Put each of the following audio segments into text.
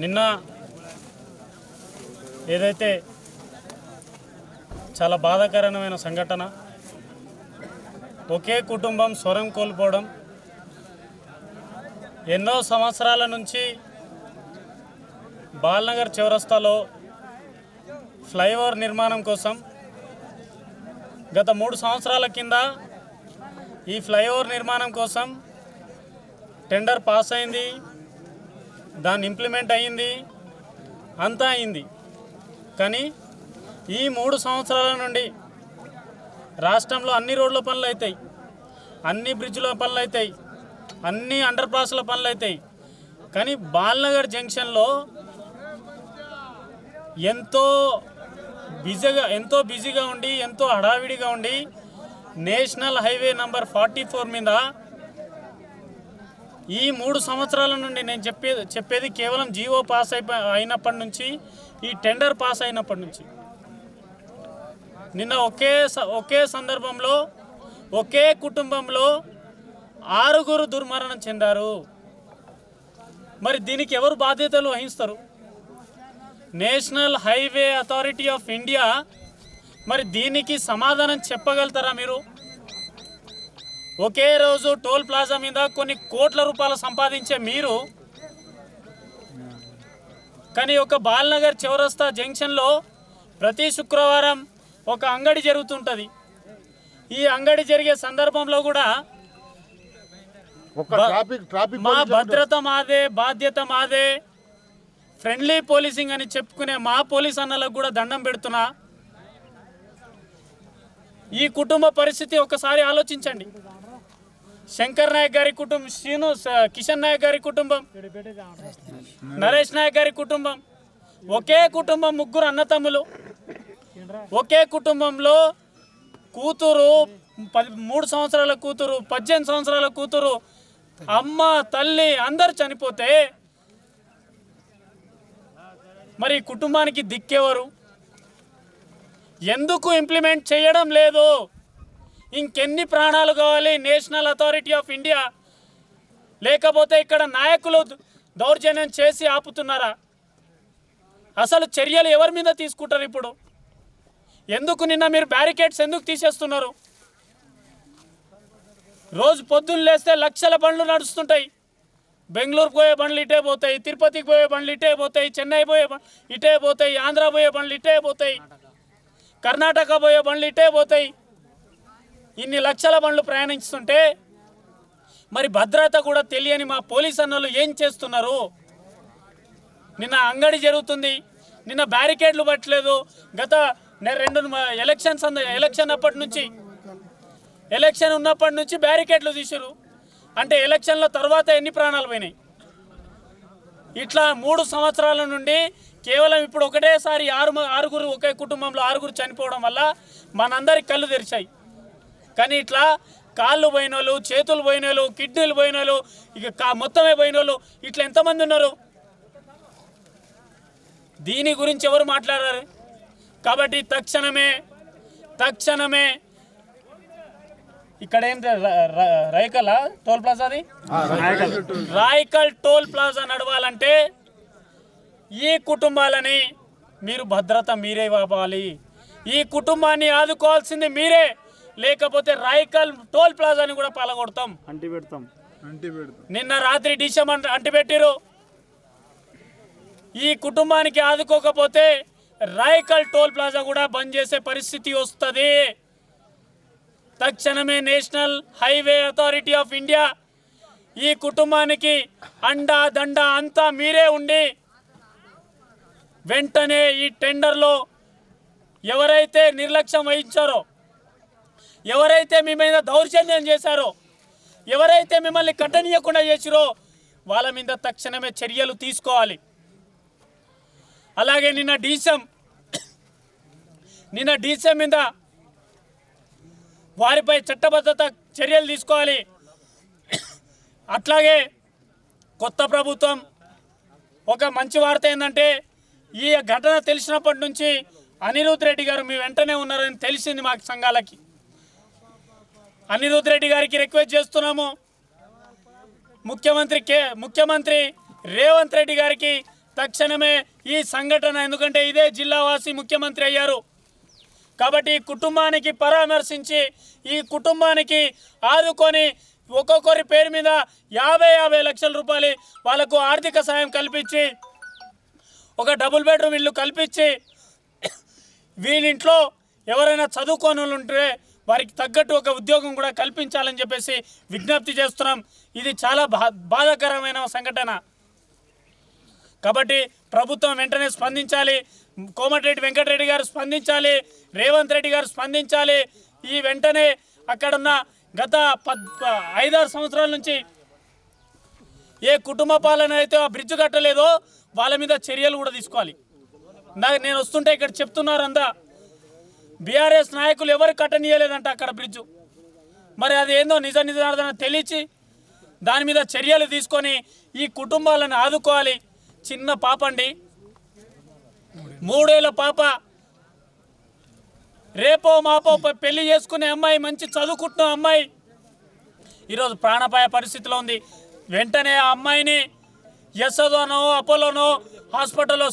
నిన్న ఏదైతే చాలా బాధాకరమైన సంఘటన ఒకే కుటుంబం స్వరం కోల్పోవడం ఎన్నో సంవత్సరాల నుంచి బాల్నగర్ చౌరస్తాలో ఫ్లైఓవర్ నిర్మాణం కోసం గత మూడు సంవత్సరాల కింద ఈ ఫ్లైఓవర్ నిర్మాణం కోసం టెండర్ పాస్ అయింది దాన్ని ఇంప్లిమెంట్ అయ్యింది అంతా అయింది. కానీ ఈ మూడు సంవత్సరాల నుండి రాష్ట్రంలో అన్ని రోడ్ల పనులు అవుతాయి అన్ని బ్రిడ్జ్ల పనులు అవుతాయి అన్ని అండర్ పాస్ల పనులు అవుతాయి కానీ బాల్నగర్ జంక్షన్లో ఎంతో బిజీగా ఎంతో బిజీగా ఉండి ఎంతో హడావిడిగా ఉండి national highway number forty four మీద ఈ మూడు సంవత్సరాల నుండి నేను చెప్పేది చెప్పేది కేవలం జీవో పాస్ అయిపో అయినప్పటి నుంచి ఈ టెండర్ పాస్ అయినప్పటి నుంచి. నిన్న ఒకే స- ఒకే సందర్భంలో ఒకే కుటుంబంలో ఆరుగురు దుర్మరణం చెందారు. మరి దీనికి ఎవరు బాధ్యతలు వహిస్తారు? National highway authority of India. మరి దీనికి సమాధానం చెప్పగలుగుతారా మీరు? ఒకే రోజు టోల్ ప్లాజా మీద కొన్ని కోట్ల రూపాయలు సంపాదించే మీరు. కానీ ఒక బాల్నగర్ చౌరస్తా జంక్షన్లో ప్రతి శుక్రవారం ఒక అంగడి జరుగుతుంటుంది. ఈ అంగడి జరిగే సందర్భంలో కూడా మా భద్రత మాదే బాధ్యత మాదే ఫ్రెండ్లీ పోలీసింగ్ అని చెప్పుకునే మా పోలీస్ అన్నలకు కూడా దండం పెడుతున్నా. ఈ కుటుంబ పరిస్థితి ఒకసారి ఆలోచించండి. శంకర్ నాయక్ గారి కుటుంబం శ్రీను స- కిషన్ నాయక్ గారి కుటుంబం నరేష్ నాయక్ గారి కుటుంబం ఒకే కుటుంబం ముగ్గురు అన్నతమ్ములు. ఒకే కుటుంబంలో కూతురు పది మూడు సంవత్సరాల కూతురు పద్దెనిమిది సంవత్సరాల కూతురు అమ్మ తల్లి అందరు చనిపోతే మరి కుటుంబానికి దిక్కెవరు? ఎందుకు ఇంప్లిమెంట్ చేయడం లేదు? ఇంకెన్ని ప్రాణాలు కావాలి నేషనల్ అథారిటీ ఆఫ్ ఇండియా? లేకపోతే ఇక్కడ నాయకులు దౌర్జన్యం చేసి ఆపుతున్నారా? అసలు చర్యలు ఎవరి మీద తీసుకుంటారు ఇప్పుడు? ఎందుకు నిన్న మీరు బ్యారికేడ్స్ ఎందుకు తీసేస్తున్నారు? రోజు పొద్దున్న లేస్తే లక్షల బండ్లు నడుస్తుంటాయి. బెంగళూరు పోయే బండ్లు ఇటే పోతాయి తిరుపతికి పోయే బండ్లు ఇటే పోతాయి చెన్నై పోయే ఇటే పోతాయి ఆంధ్ర పోయే బండ్లు ఇటే పోతాయి కర్ణాటక పోయే బండ్లు ఇటే పోతాయి. ఇన్ని లక్షల బండ్లు ప్రయాణిస్తుంటే మరి భద్రత కూడా తెలియని మా పోలీస్ అన్నలు ఏం చేస్తున్నారు? నిన్న అంగడి జరుగుతుంది. నిన్న బ్యారికేడ్లు పట్టలేదు. గత రెండు ఎలక్షన్స్ ఎలక్షన్ అప్పటి నుంచి ఎలక్షన్ ఉన్నప్పటి నుంచి బ్యారికేడ్లు తీసారు అంటే ఎలక్షన్ల తర్వాత ఎన్ని ప్రాణాలు పోయినాయి? ఇట్లా మూడు సంవత్సరాల నుండి కేవలం ఇప్పుడు ఒకటేసారి ఆరు ఆరుగురు ఒకే కుటుంబంలో ఆరుగురు చనిపోవడం వల్ల మనందరికి కళ్ళు తెరిచాయి. కానీ ఇట్లా కాళ్ళు పోయిన వాళ్ళు చేతులు పోయిన వాళ్ళు కిడ్నీలు పోయిన వాళ్ళు ఇక కా- మొత్తమే పోయిన వాళ్ళు ఇట్లా ఎంతమంది ఉన్నారు? దీని గురించి ఎవరు మాట్లాడారు? కాబట్టి తక్షణమే తక్షణమే ఇక్కడ ఏం రైకల్ టోల్ ప్లాజాది రాయకల్. Toll plaza. నడవాలంటే ఈ కుటుంబాలని మీరు భద్రత మీరే ఇవ్వాలి ఈ కుటుంబాన్ని ఆదుకోవాల్సింది మీరే. లేకపోతే రాయకల్ టోల్ ప్లాజాని కూడా పలగొడతాం. అంటి పెడతాం నిన్న రాత్రి డిషం అంట అంటిపెట్టిరు ఈ కుటుంబానికి ఆదుకోకపోతే రాయకల్ టోల్ ప్లాజా కూడా బంద్ చేసే పరిస్థితి వస్తుంది. తక్షణమే national highway authority of India ఈ కుటుంబానికి అండా దండ అంతా మీరే ఉండి వెంటనే ఈ టెండర్లో ఎవరైతే నిర్లక్ష్యం వహించారో ఎవరైతే మీ మీద దౌర్జన్యం చేశారో ఎవరైతే మిమ్మల్ని కట్టనీయకుండా చేసిరో వాళ్ళ మీద తక్షణమే చర్యలు తీసుకోవాలి. అలాగే నిన్న డీసెం నిన్న డీసెం మీద వారిపై చట్టబద్ధత చర్యలు తీసుకోవాలి. అట్లాగే కొత్త ప్రభుత్వం ఒక మంచి వార్త ఏంటంటే ఈ ఘటన తెలిసినప్పటి నుంచి అనిరుద్ రెడ్డి గారు మీ వెంటనే ఉన్నారని తెలిసింది మాకు సంఘాలకి. అనిరుద్ రెడ్డి గారికి రిక్వెస్ట్ చేస్తున్నాము. ముఖ్యమంత్రి కే ముఖ్యమంత్రి రేవంత్ రెడ్డి గారికి తక్షణమే ఈ సంఘటన ఎందుకంటే ఇదే జిల్లావాసి ముఖ్యమంత్రి అయ్యారు. కాబట్టి ఈ కుటుంబానికి పరామర్శించి ఈ కుటుంబానికి ఆదుకొని ఒక్కొక్కరి పేరు మీద యాభై యాభై లక్షల రూపాయలు వాళ్ళకు ఆర్థిక సాయం కల్పించి ఒక డబుల్ బెడ్రూమ్ ఇల్లు కల్పించి వీళ్ళింట్లో ఎవరైనా చదువుకోని ఉంటే వారికి తగ్గట్టు ఒక ఉద్యోగం కూడా కల్పించాలని చెప్పేసి విజ్ఞప్తి చేస్తున్నాం. ఇది చాలా బా బాధాకరమైన సంఘటన. కాబట్టి ప్రభుత్వం వెంటనే స్పందించాలి. కోమటిరెడ్డి వెంకటరెడ్డి గారు స్పందించాలి. రేవంత్ రెడ్డి గారు స్పందించాలి. ఈ వెంటనే అక్కడున్న గత పద్ ఐదారు సంవత్సరాల నుంచి ఏ కుటుంబ పాలన అయితే ఆ బ్రిడ్జ్ కట్టలేదో వాళ్ళ మీద చర్యలు కూడా తీసుకోవాలి. నేను వస్తుంటే ఇక్కడ చెప్తున్నారు అంతా బీఆర్ఎస్ నాయకులు ఎవరు కట్టనీయలేదంట అక్కడ బ్రిడ్జు. మరి అది ఏందో నిజ నిజార్థన తెలిసి దాని మీద చర్యలు తీసుకొని ఈ కుటుంబాలను ఆదుకోవాలి. చిన్న పాప అండి. మూడేళ్ళ పాప. రేపో మాపో పెళ్ళి చేసుకునే అమ్మాయి మంచి చదువుకుంటున్న అమ్మాయి. ఈరోజు ప్రాణపాయ పరిస్థితిలో ఉంది. వెంటనే ఆ అమ్మాయిని ఎస్ఓనో అపోలోనో హాస్పిటల్లో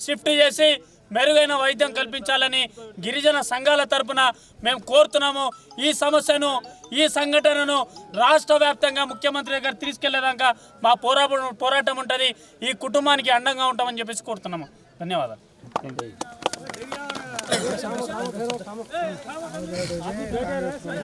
షిఫ్ట్ చేసి మెరుగైన వైద్యం కల్పించాలని గిరిజన సంఘాల తరపున మేము కోరుతున్నాము. ఈ సమస్యను ఈ సంఘటనను రాష్ట్ర వ్యాప్తంగా ముఖ్యమంత్రి దగ్గర తీసుకెళ్ళేదాకా మా పోరాటం పోరాటం ఉంటుంది. ఈ కుటుంబానికి అండంగా ఉంటామని చెప్పేసి కోరుతున్నాము. ధన్యవాదాలు.